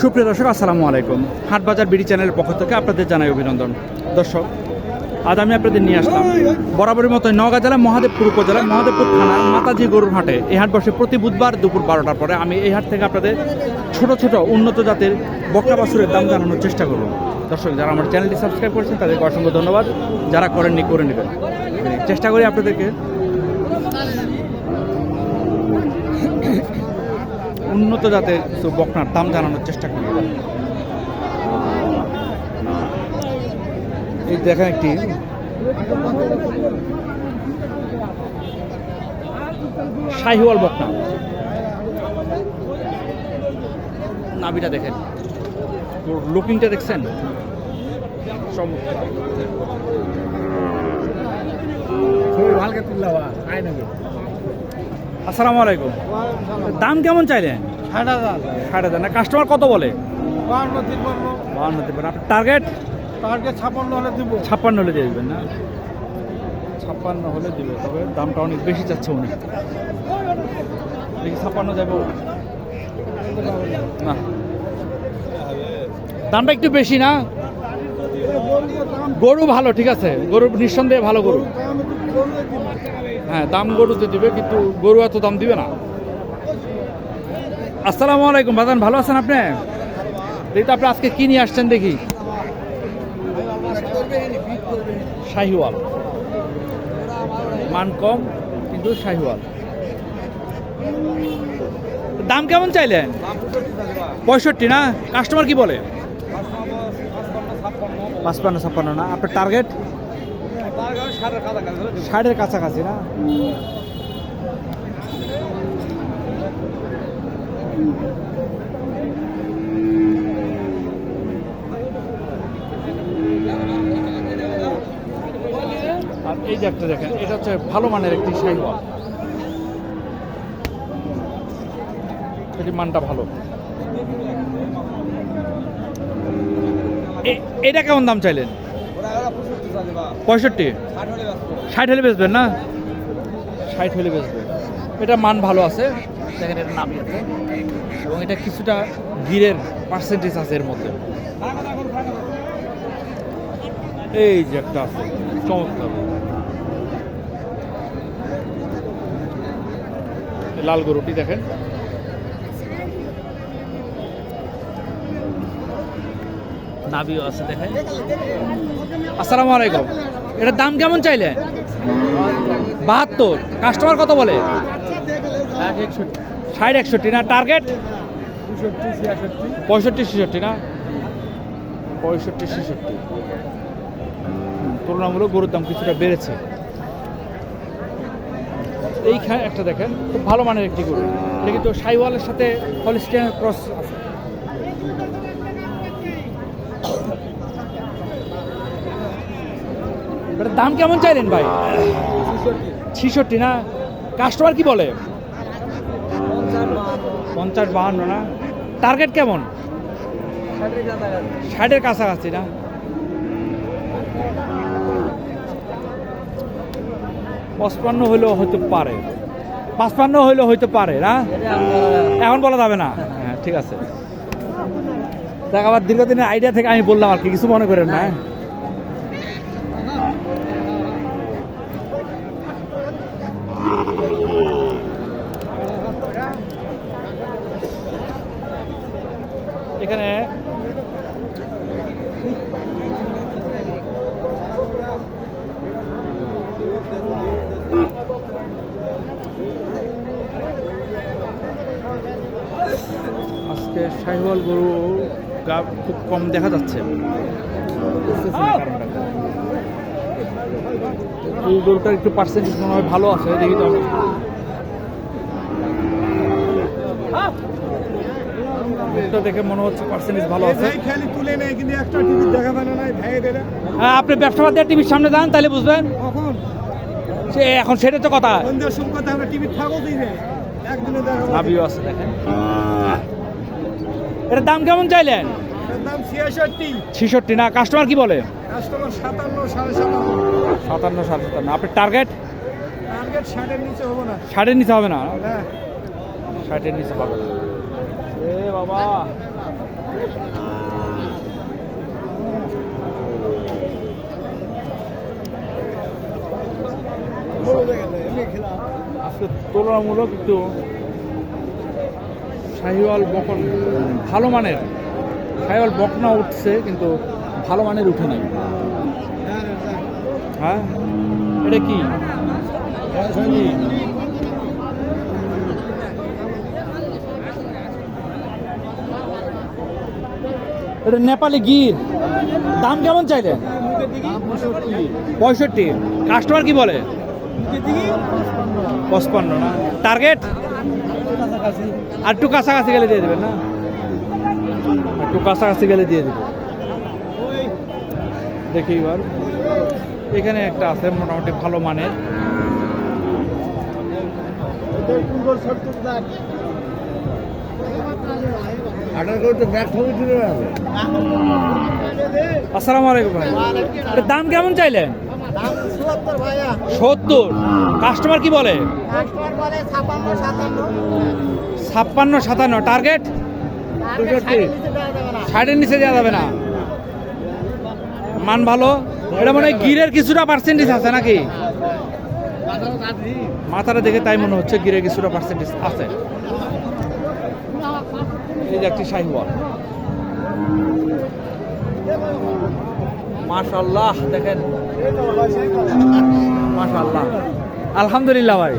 সুপ্রিয় দর্শক, আসসালামু আলাইকুম। হাটবাজার বিডি চ্যানেলের পক্ষ থেকে আপনাদের জানাই অভিনন্দন। দর্শক, আজ আমি আপনাদের নিয়ে আসলাম বরাবরের মতো নওগাঁ জেলা, মহাদেবপুর উপজেলার মহাদেবপুর থানার মাতাজি গরুর হাটে। এই হাট বসে প্রতি বুধবার দুপুর বারোটার পরে আমি এই হাট থেকে আপনাদের ছোট ছোট উন্নত জাতের বকরা বাছুরের দাম জানানোর চেষ্টা করব। দর্শক, যারা আমার চ্যানেলটি সাবস্ক্রাইব করেছেন, তাদেরকে অসংখ্য ধন্যবাদ। যারা করেননি, করে নেবেন। চেষ্টা করি আপনাদেরকে উন্নত জাতের কিছু বকনার দাম জানানোর চেষ্টা করি এই দেখেন একটি। শাহিওয়াল বকনা। নাবিটা দেখেন। ওর লুকিংটা দেখছেন? চমৎকার। আসসালামু আলাইকুম। দাম কেমন চাইলেন? ষাট হাজার। ষাট হাজার। না কাস্টমার কত বলে? বাহান্ন তিপ্পান্ন। বাহান্ন দেবেন আপনার টার্গেট টার্গেট ছাপ্পান্ন হলে দিব। ছাপ্পান্ন হলে দিয়ে দেবেন না? ছাপ্পান্ন হলে দিবে তবে দামটা অনেক বেশি চাচ্ছে উনি দেখি ছাপ্পান্ন যাব। না। দামটা একটু বেশি না? গরু ভালো ঠিক আছে। গরু নিঃসন্দেহে ভালো গরু। হ্যাঁ দাম গরুতে দিবে, কিন্তু গরু এত দাম দিবে না। আসসালামু আলাইকুম বাজান ভালো আছেন আপনি? দেখি তো আপনি আজকে কি নিয়ে আসছেন দেখি? শাহিওয়াল। মান কম, কিন্তু শাহিওয়াল। দাম কেমন চাইলেন? পঁয়ষট্টি না? কাস্টমার কি বলে? পাঁচপান্ন, ছাপ্পান্ন না, আপনার টার্গেট ষাটের কাছাকাছি না? আর এই যে একটা দেখেন, এটা হচ্ছে ভালো মানের একটি শাহিওয়াল এটি মানটা ভালো। এটা কেমন দাম চাইলেন? পঁয়ষট্টি? ষাট হলে বেচবেন না? ষাট হলে বেচবেন। এটা মান ভালো আছে। দেখেন এটা নামি এবং এটা কিছুটা গিরের পার্সেন্টেজ আছে এর মধ্যে। এই যে একটা আছে। চমৎকার। লাল গরুটি দেখেন। নাবিও আছে দেখেন আসসালামু আলাইকুম। এটার দাম কেমন চাইলেন? বাহাত্তর। কাস্টমার কত বলে? ষাট একষট্টি না? টার্গেট পঁয়ষট্টি, ছেষট্টি না? পঁয়ষট্টি, ছেষট্টি। তুলনামূলক গরুর দাম কিছুটা বেড়েছে। এইখানে একটা দেখেন, খুব ভালো মানের একটি গরু। এটা কিন্তু সাইওয়ালের সাথে হলিস্টিয়ান ক্রস আছে। দাম কেমন চাইলেন ভাই? ছিষট্টি না? কাস্টমার কি বলে? পঞ্চাশ বাহান্ন না? টার্গেট কেমন? ষাটের কাছাকাছি না? পঁচপান্ন হইলেও হয়তো পারে। পাঁচপান্ন হইলেও হয়তো পারে, না? এখন বলা যাবে না। হ্যাঁ ঠিক আছে। দেখ, আবার দীর্ঘদিনের আইডিয়া থেকে আমি বললাম আর কি, কিছু মনে করেন না এখানে আজকে শাহিওয়াল গরু গা খুব কম দেখা যাচ্ছে। না। এই গরুটার একটু পার্সেন্টেজ মনে হয় ভালো আছে দেখি তো। এটা দেখে মনে হচ্ছে পার্সেন্টেজ ভালো আছে। এই খেলি তুলে নেই কিন্তু একটা টিভি দেখা যায় না নাই ভাইয়ে দেবে। হ্যাঁ আপনি ব্যবসা বাদ দিয়ে টিভির সামনে যান তাহলে বুঝবেন। কখন? সে এখন সেটা তো কথা। সন্ধ্যার সময় কথা আমরা টিভি থাকো দিই রে একদিনে দেখা। আছে দেখেন। এটার দাম কেমন চাইলেন? এর দাম ছিয়াষট্টি। ছিষট্টি না কাস্টমার কি বলে? কাস্টমার সাতান্ন সাড়ে সাতান্ন। আপনার টার্গেট ষাটের নিচে হব না। ষাটের নিচে হবে না? হ্যাঁ। এ বাবা। আজকে তুলনামূলক একটু শাহিওয়াল বকন। ভালো মানের। শাহিওয়াল বকনা উঠছে, কিন্তু ভালো মানের উঠে নাই। হ্যাঁ? এটা কি? এটা নেপালি গির। দাম কেমন চাইলেন পঁয়ষট্টি। কাস্টমার কি বলে? পঁচপান্ন না। টার্গেট? আর একটু কাছাকাছি গেলে দিয়ে দেবেন না? একটু কাছাকাছি গেলে দিয়ে দেবেন। দেখি এবার। এখানে একটা আছে মোটামুটি ভালো মানের। আসসালামু আলাইকুম ভাই। দাম কেমন চাইলেন? সত্তর। কাস্টমার কি বলে? ছাপ্পান্ন, সাতান্ন। টার্গেট ষাটের নিচে দেওয়া যাবে না। মান ভালো? এটা মনে হয় গিরের কিছুটা পার্সেন্টেজ আছে নাকি? মাথাটা দেখে তাই মনে হচ্ছে গিরের কিছুটা পার্সেন্টেজ আছে। এই যে একটি শাহিওয়াল। মাশাল্লাহ দেখেন। মাশাল্লাহ আলহামদুলিল্লাহ ভাই।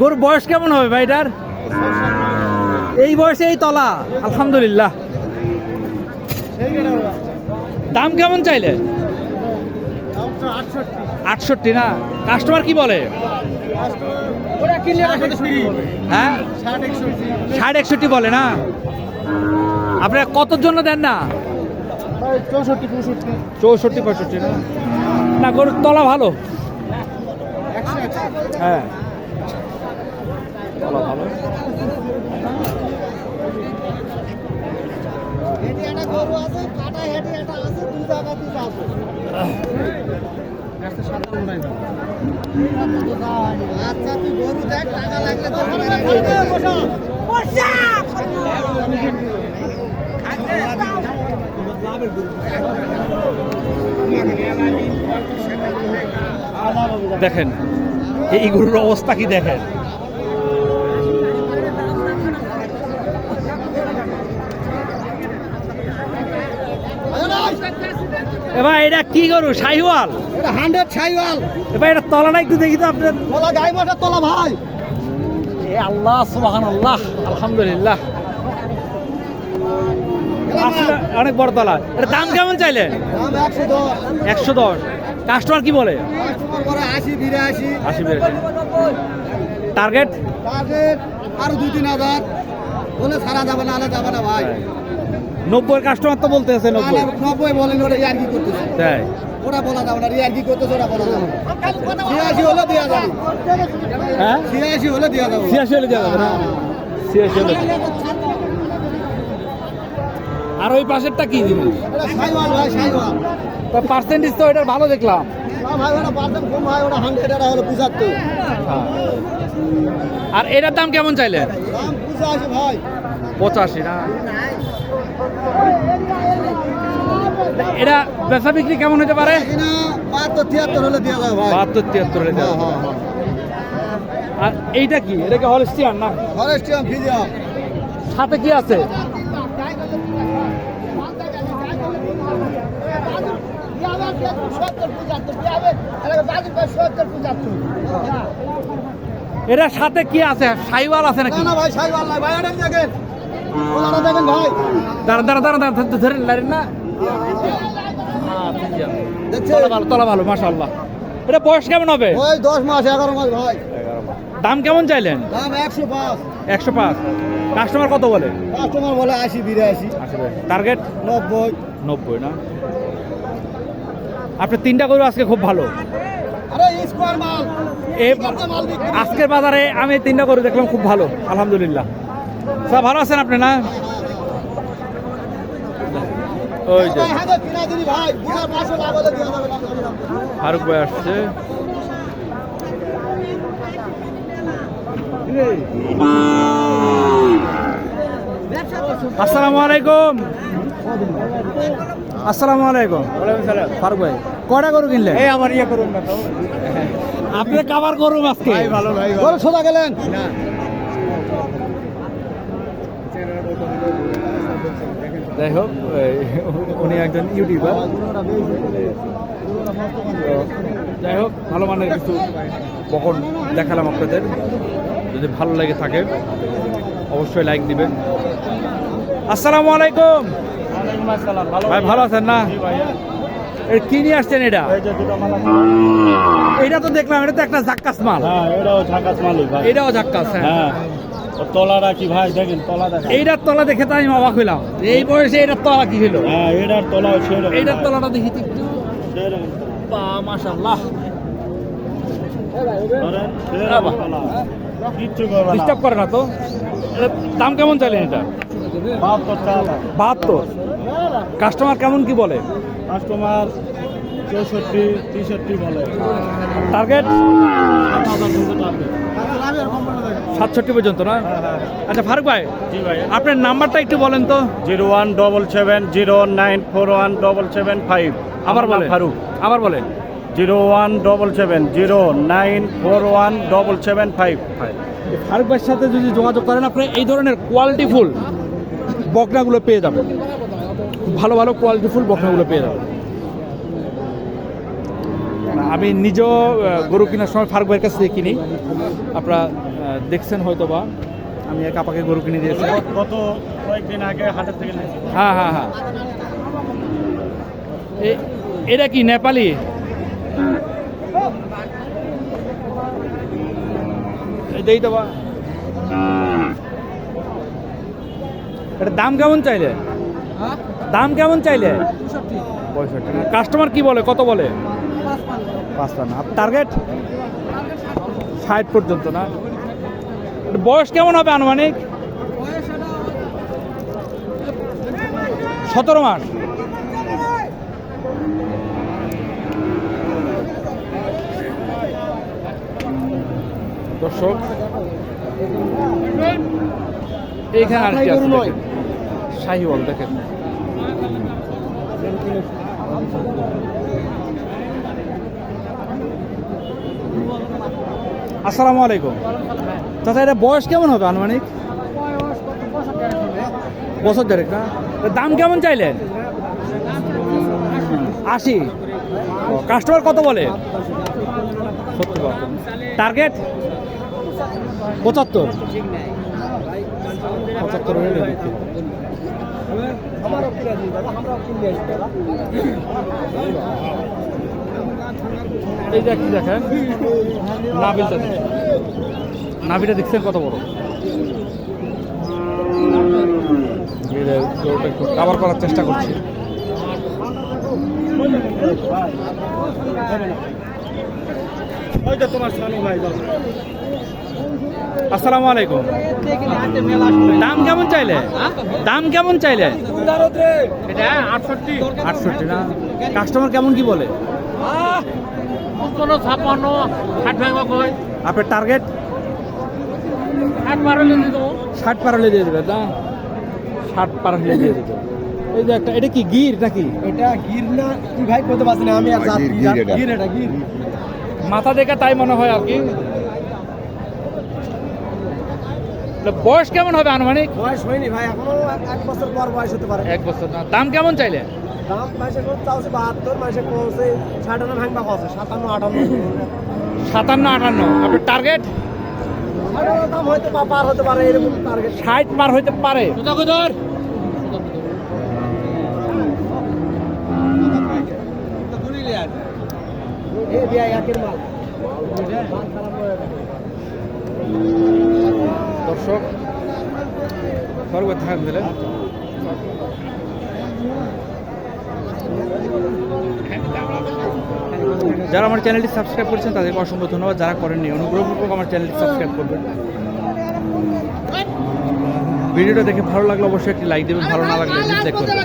গরুর বয়স কেমন হবে ভাই এটার? এই বয়সে এই তলা। আলহামদুলিল্লাহ। দাম কেমন চাইলে? আটষট্টি না? কাস্টমার কি বলে? হ্যাঁ? ষাট একষট্টি বলে না? আপনারা কতর জন্য দেন না? চৌষট্টি পঁয়ষট্টি। চৌষট্টি পঁয়ষট্টি না? না গরুর তলা ভালো? হ্যাঁ। আচ্ছা তুই গরু দেখ টাকা লাগলে দেখেন এই গরুর অবস্থা কি দেখেন? এবার এটা কি গরু? শাহিওয়াল? এটা হান্ড্রেড ছাইওয়াল এবার এটা তলাটা একটু দেখি তো আপনার তোলা গাই মাঠের তোলা ভাই। এ আল্লাহ সুবাহান আল্লাহ আলহামদুলিল্লাহ। অনেক বড় তলা। এটা দাম কেমন চাইলেন দাম একশো দশ। কাস্টমার কি বলে? আশি বিরাশি। টার্গেট টার্গেট আরও দুই তিন হাজার বলে সারা যাবে না যাবে না ভাই নব্বই কাস্টমার তো বলতে আছে নব্বই। নব্বই বলেন ওরা ইয়ার কি করতেছে তাই ওরা বলা যাবে। না ইয়ার কি করতেছে ওরা বলা যাবে। ছিয়াশি হলে দেওয়া যাবে হ্যাঁ। ছিয়াশি হলে দেওয়া যাবে। ছিয়াশি হলে দেওয়া যাবে। না ছিয়াশি হলে আর ওই পাশেরটা কি জিনিস? এটা পার্সেন্টেজ তো এটার ভালো দেখলাম। এটা হ্যাঁ। আর এটার দাম কেমন চাইলেন পঁচাশি না? এটা বেচা বিক্রি কেমন হতে পারে? বাহাত্তর তিয়াত্তর হলে দেওয়া বাহাত্তর তিয়াত্তর হলে দেওয়া হ্যাঁ। হ্যাঁ হ্যাঁ। আর এইটা কি? এটা কি হলস্টিয়ান না? ফরেস্টিয়াম ফিজিয়াম সাথে কি আছে? এটা সাথে কি আছে? সাইওয়াল আছে নাকি? না ভাই সাইওয়াল নাই ভাই দেখেন ওনারা দেখেন ভাই দাঁড়া দাঁড়া দাঁড়া দাঁড়া ধরে- লাইন না। তলা ভালো তলা ভালো মাশাআল্লাহ। এটা বয়স কেমন হবে? ওই দশ মাস এগারো মাস ভাই দাম কেমন চাইলেন? দাম একশো পাঁচ। একশো পাঁচ কাস্টমার কত বলে? কাস্টমার বলে আশি বিরাশি। টার্গেট? নব্বই। নব্বই না? আপনার তিনটা গরু আজকে খুব ভালো। আজকের বাজারে আমি তিনটা গরু দেখলাম খুব ভালো আলহামদুলিল্লাহ। স্যার ভালো আছেন আপনি না? ওই যে। ফারুক ভাই আসছে। আসসালামু আলাইকুম। আসসালামু আলাইকুম। ফারুক ভাই কয়টা গরু কিনলেন? এই আমার ইয়ে করুন না তো। আপনি কাবার গরু আজকে? ভালো ভাই বল সোজা গেলেন? যাই হোক উনি একজন ইউটিউবার। যাই হোক ভালো মানের কিছু বকন দেখালাম আপনাদের। যদি ভালো লাগে থাকে অবশ্যই লাইক দিবেন। আসসালামু আলাইকুম। ভাই ভালো আছেন না? এ কি নিয়ে আসছেন এটা? এটা তো দেখলাম এটা তো একটা জাক্কাস মাল। হ্যাঁ এটাও মালিক এটাও জাক্কাস হ্যাঁ। হ্যাঁ তলাটা কি ভাই দেখেন তলা এইটার তলা দেখে তো আমি অবাক হইলাম। এই বয়সে এটার তলা কি হলো হ্যাঁ এটার সেরকম তলাটা দেখি একটু। বা মাশাআল্লাহ। ডিস্টার্ব করে না তো? দাম কেমন চাইলেন এটা? বাহাত্তর বাহাত্তর। কাস্টমার কেমন কি বলে? কাস্টমার চৌষট্টি তেষট্টি বলে। টার্গেট সাতষট্টি পর্যন্ত না? আচ্ছা ফারুক ভাই ভাই। আপনার নাম্বারটা একটু বলেন তো। Zero one double seven zero nine four one double seven five. আবার বলেন ফারুক। আবার বলেন zero one double seven zero nine four one double seven five. Five Farooq ভাইয়ের সাথে যদি যোগাযোগ করেন আপনি এই ধরনের কোয়ালিটিফুল বকনাগুলো পেয়ে যাবেন। ভালো ভালো কোয়ালিটিফুল বকনাগুলো পেয়ে যাবেন। আমি নিজেও গরু কেনার সময় ফারুক ভাইয়ের কাছ থেকে কিনি। আপনারা দেখছেন হয়তো বা আমি এক আপাকে গরু কিনে দিয়েছি। গত কয়েকদিন আগে হাটের থেকে হ্যাঁ হ্যাঁ হ্যাঁ। এটা কি নেপালি? দেই তো বা। এটা দাম কেমন চাইলে? দাম কেমন চাইলে? পঁয়ষট্টি। কাস্টমার কি বলে? কত বলে? পাঁচপান্ন। টার্গেট ষাট পর্যন্ত না? বয়স কেমন হবে আনুমানিক? সতেরো মাস। দর্শক এইখানে আর কি আছে। শাহিওয়াল, দেখেন। আসসালামু আলাইকুম। চাচা, এটা বয়স কেমন হবে আনুমানিক? বছর দেড়েক, না? দাম কেমন চাইলেন? আশি। কাস্টমার কত বলে? টার্গেট পঁচাত্তর। পঁচাত্তর হলে বিক্রি। এই যে কি দেখেন নাবিলটা দেখেন নাভিটা দেখছেন কত বড় একটু কাভার করার চেষ্টা করছি ওই যে তোমার সানু ভাই। আসসালামু আলাইকুম। দাম কেমন চাইলে? দাম কেমন চাইলে? এটা আটষট্টি। আটষট্টি না? কাস্টমার কেমন কি বলে? ছাপ্পান্ন ষাট কই আপনার টার্গেট ষাট বারো লেগে দেবো। ষাট পার হলে দিয়ে দেবে না? ষাট পার হলে দিয়ে দেবে এই যে একটা এটা কি গির নাকি? এটা গির না তুই ভাই করতে পারছিস না? আমি আর। গির এটা গির। মাথা দেখে তাই মনে হয় আর কি তা বয়স কেমন হবে আনুমানিক? বয়স হয়নি ভাই এখনও এক- বছর পর বয়স হতে পারে। এক বছর না। দাম কেমন চাইলে? দাম মাসে কোন চাওছে বাহাত্তর মাসে কোনছে সাতান্ন ভাঙবা কছে সাতান্ন আটান্ন। সাতান্ন আটান্ন। আপনার টার্গেট আরও দাম হয়তো বা পার হতে পারে এরকম টার্গেট ষাট পার হইতে পারে। এ বিয়া একের মাল। দর্শক সর্বে থাকেন দিলে যারা আমার চ্যানেলটি সাবস্ক্রাইব করেছেন, তাদেরকে অসংখ্য ধন্যবাদ। যারা করেননি, অনুগ্রহপূর্বক আমার চ্যানেলটি সাবস্ক্রাইব করবেন। ভিডিওটা দেখে ভালো লাগলে অবশ্যই একটি লাইক দেবেন, ভালো না লাগলে ডিসলাইক করবেন।